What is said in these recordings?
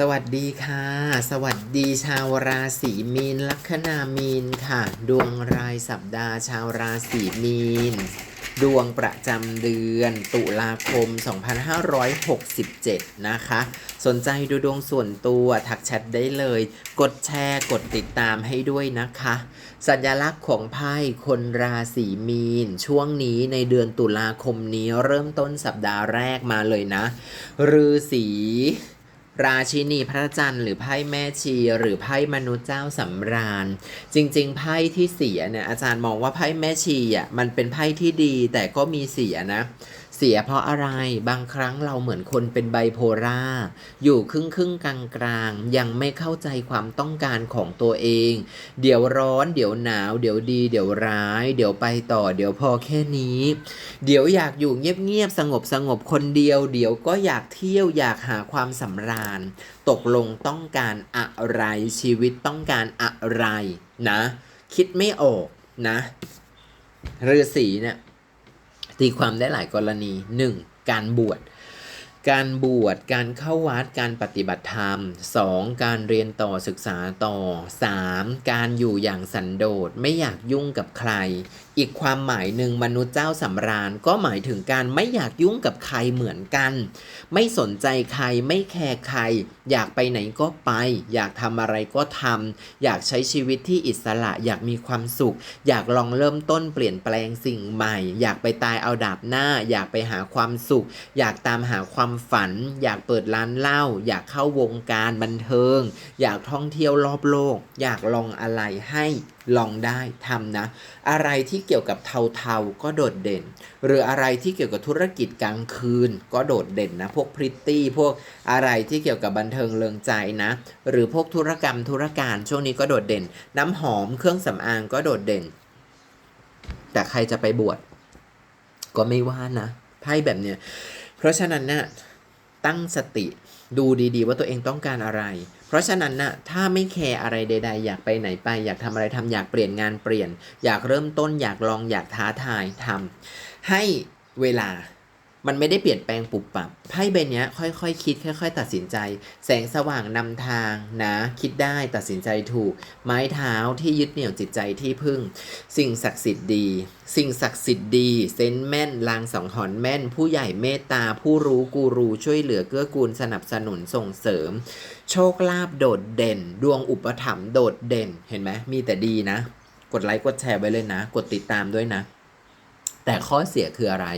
สวัสดีค่ะ สวัสดีชาวราศีมีน ลัคนามีนค่ะ ดวงรายสัปดาห์ชาวราศีมีน ดวงประจำเดือนตุลาคม 2567 นะคะ สนใจดูดวงส่วนตัวทักแชทได้เลย กดแชร์กดติดตามให้ด้วยนะคะ สัญลักษณ์ของไพ่คนราศีมีน ช่วงนี้ในเดือนตุลาคมนี้เริ่มต้นสัปดาห์แรกมาเลยนะฤาษี ราชินีพระจันทร์หรือไพ่แม่ชี หรือไพ่มนุษย์เจ้าสำราญ จริง ๆ ไพ่ที่เสียเนี่ยอาจารย์มองว่าไพ่แม่ชีอะมันเป็นไพ่ที่ดีแต่ก็มีเสียนะ เสียเพราะอะไรบางครั้งเราเหมือนคนเป็นไบโพล่าอยู่ครึ่งครึ่งกลางกลางยังไม่เข้าใจความต้องการของตัวเอง เดี๋ยวร้อน เดี๋ยวหนาว เดี๋ยวดี เดี๋ยวร้าย เดี๋ยวไปต่อ เดี๋ยวพอแค่นี้ เดี๋ยวอยากอยู่เงียบๆสงบสงบคนเดียว เดี๋ยวก็อยากเที่ยวอยากหาความสำราญ ตกลงต้องการอะไรชีวิตต้องการอะไรนะ คิดไม่ออกนะฤาษีเนี่ย ตีความได้หลายกรณี 1. การบวช การบวช การเข้าวัด การปฏิบัติธรรม 2. การเรียนต่อศึกษาต่อ 3. การอยู่อย่างสันโดษไม่อยากยุ่งกับใคร อีกความหมายหนึ่งมนุษย์เจ้าสำราญก็หมายถึงการไม่อยากยุ่งกับใครเหมือนกัน ไม่สนใจใครไม่แคร์ใคร อยากไปไหนก็ไป อยากทำอะไรก็ทำอยากใช้ชีวิตที่อิสระอยากมีความสุข อยากลองเริ่มต้นเปลี่ยนแปลงสิ่งใหม่ อยากไปตายเอาดาบหน้า อยากไปหาความสุข อยากตามหาความฝัน อยากเปิดร้านเหล้าอยากเข้าวงการบันเทิง อยากท่องเที่ยวรอบโลก อยากลองอะไรให้ลองได้ทำนะ อะไรที่เกี่ยวกับเทาๆก็โดดเด่น หรืออะไรที่เกี่ยวกับธุรกิจกลางคืน ก็โดดเด่นนะ พวกพริตตี้ พวกอะไรที่เกี่ยวกับบันเทิงเริงใจนะ หรือพวกธุรกรรมธุรการช่วงนี้ก็โดดเด่น น้ำหอมเครื่องสำอางก็โดดเด่น แต่ใครจะไปบวชก็ไม่ว่านะไพ่แบบเนี้ย ราะฉะนั้นนะ่ะตั้งสติดูดีๆ ว่าตัวเองต้องการอะไร เพราะฉะนั้นนะ่ะถ้าไม่แคร์อะไรใด ๆ อยากไปไหนไป อยากทำอะไรทำอยากเปลี่ยนงานเปลี่ยน อยากเริ่มต้นอยากลองอยากท้าทายทำให้เวลา มันไม่ได้เปลี่ยนแปลงปุบปับไพ่ใบเนี้ยค่อยๆคคิด ค่อย ๆ ตัดสินใจ แสงสว่างนำทางนะ คิดได้ตัดสินใจถูก ไม้เท้าที่ยึดเหนี่ยวจิตใจที่พึ่ง สิ่งศักดิ์สิทธิ์ดี สิ่งศักดิ์สิทธิ์ดี เซนสแม่นลางสองหอนแม่น ผู้ใหญ่เมตตา ผู้รู้กูรูช่วยเหลือเกื้อกูลสนับสนุนส่งเสริม โชคลาภโดดเด่น ดวงอุปถัมภ์โดดเด่นเห็นไหมมีแต่ดีนะ กดไลค์กดแชร์ไว้เลยนะ กดติดตามด้วยนะ แต่ข้อเสียคืออะไร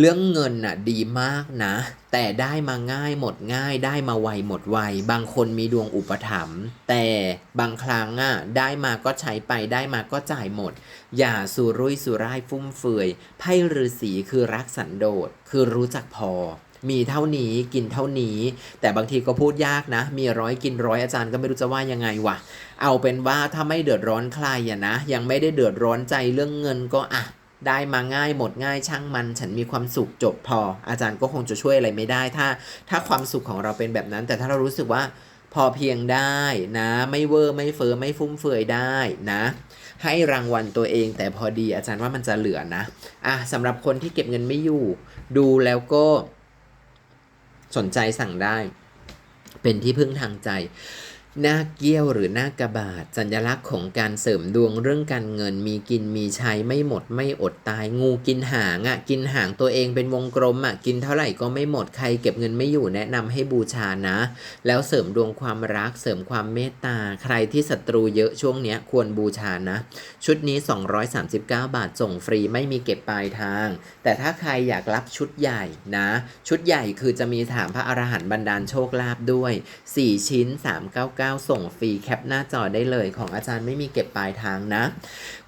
เรื่องเงินน่ะดีมากนะ แต่ได้มาง่ายหมดง่าย ได้มาไวหมดไว บางคนมีดวงอุปถัมภ์แต่บางครั้งอะได้มาก็ใช้ไปได้มาก็จ่ายหมด อย่าสุรุ่ยสุร่ายฟุ่มเฟือยไพ่ฤาษีคือรักสันโดษคือรู้จักพอมีเท่านี้กินเท่านี้ แต่บางทีก็พูดยากนะ มีร้อยกินร้อยอาจารย์ก็ไม่รู้จะว่ายังไงวะเอาเป็นว่าถ้าไม่เดือดร้อนใครอะนะ ยังไม่ได้เดือดร้อนใจเรื่องเงินก็อะ ได้มาง่ายหมดง่ายช่างมัน ฉันมีความสุขจบพอ อาจารย์ก็คงจะช่วยอะไรไม่ได้ ถ้า ถ้าความสุขของเราเป็นแบบนั้น แต่ถ้าเรารู้สึกว่าพอเพียงได้นะ ไม่เวอร์ไม่เฟอ้อไม่ฟุ่มเฟือยได้นะ ให้รางวัลตัวเองแต่พอดีอาจารย์ว่ามันจะเหลือนะอะสำหรับคนที่เก็บเงินไม่อยู่ ดูแล้วก็ สนใจสั่งได้ เป็นที่พึ่งทางใจ หน้าเกี้ยวหรือหน้ากระบาดสัญลักษณ์ของการเสริมดวงเรื่องการเงินมีกินมีใช้ไม่หมดไม่อดตายงูกินหางอะกินหางตัวเองเป็นวงกลมอะกินเท่าไหร่ก็ไม่หมดใครเก็บเงินไม่อยู่แนะนำให้บูชานะ แล้วเสริมดวงความรักเสริมความเมตตา ใครที่ศัตรูเยอะช่วงเนี้ยควรบูชานะ ชุดนี้ 239 บาทส่งฟรีไม่มีเก็บปลายทาง แต่ถ้าใครอยากรับชุดใหญ่นะ ชุดใหญ่คือจะมีถามพระอรหันต์บันดาลโชคลาภด้วย 4 ชิ้น 399ส่งฟรีแคปหน้าจอได้เลย ของอาจารย์ไม่มีเก็บปลายทางนะ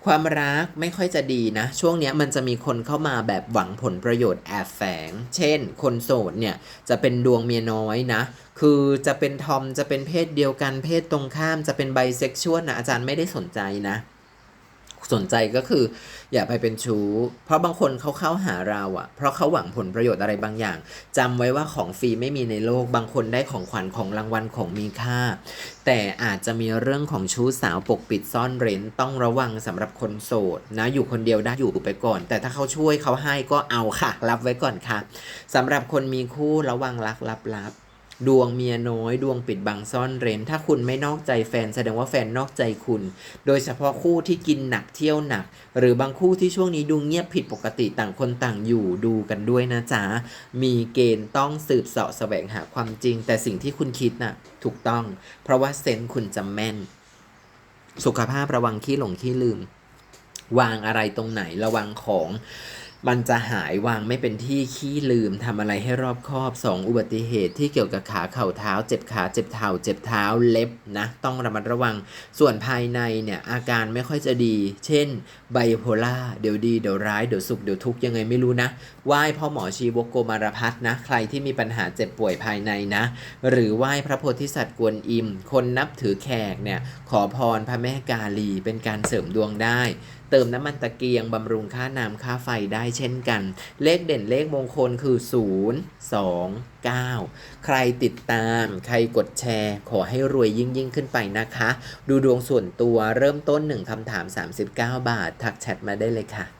ความรักไม่ค่อยจะดีนะ ช่วงนี้มันจะมีคนเข้ามาแบบหวังผลประโยชน์แอบแฝง เช่น คนโสดเนี่ยจะเป็นดวงเมียน้อยนะคือจะเป็นทอมจะเป็นเพศเดียวกันเพศตรงข้ามจะเป็นไบเซ็กชวลนะอาจารย์ไม่ได้สนใจนะ สนใจก็คือ อย่าไปเป็นชู้ เพราะบางคนเขาเข้าหาเราอะเพราะเขาหวังผลประโยชน์อะไรบางอย่างจำไว้ว่าของฟรีไม่มีในโลก บางคนได้ของขวัญของรางวัลของมีค่า แต่อาจจะมีเรื่องของชู้สาวปกปิดซ่อนเร้นต้องระวังสำหรับคนโสดนะ อยู่คนเดียวได้อยู่ไปก่อน แต่ถ้าเขาช่วยเขาให้ก็เอาค่ะ รับไว้ก่อนค่ะสำหรับคนมีคู่ระวังรักลับลับ ดวงเมียน้อย ดวงปิดบังซ่อนเร้น ถ้าคุณไม่นอกใจแฟนแสดงว่าแฟนนอกใจคุณ โดยเฉพาะคู่ที่กินหนักเที่ยวหนัก หรือบางคู่ที่ช่วงนี้ดูเงียบผิดปกติต่างคนต่างอยู่ดูกันด้วยนะจ๊ะ มีเกณฑ์ต้องสืบเสาะแสวงหาความจริง แต่สิ่งที่คุณคิดน่ะถูกต้อง เพราะว่าเซนคุณจะแม่น สุขภาพระวังขี้หลงขี้ลืม วางอะไรตรงไหนระวังของ มันจะหายวางไม่เป็นที่ขี้ลืมทำอะไรให้รอบคอบ 2 อุบัติเหตุที่เกี่ยวกับขาเข่าเท้า เจ็บขาเจ็บเท้าเจ็บเท้าเล็บนะ ต้องระมัดระวังส่วนภายในเนี่ยอาการไม่ค่อยจะดี เช่นไบโพล่าเดี๋ยวดีเดี๋ยวร้ายเดี๋ยวสุขเดี๋ยวทุกข์ยังไงไม่รู้นะไหว้พ่อหมอชีวกโกมารพัฒนะ ใครที่มีปัญหาเจ็บป่วยภายในนะ หรือไหว้พระโพธิสัตว์กวนอิม คนนับถือแขกเนี่ยขอพรพระแม่กาลีเป็นการเสริมดวงได้ เติมน้ำมันตะเกียงบำรุงค่าน้ำค่าไฟได้เช่นกัน เลขเด่นเลขมงคลคือ 0 2 9 ใครติดตาม ใครกดแชร์ ขอให้รวยยิ่งยิ่งขึ้นไปนะคะ ดูดวงส่วนตัวเริ่มต้น 1คำถาม 39 บาท ทักแชทมาได้เลยค่ะ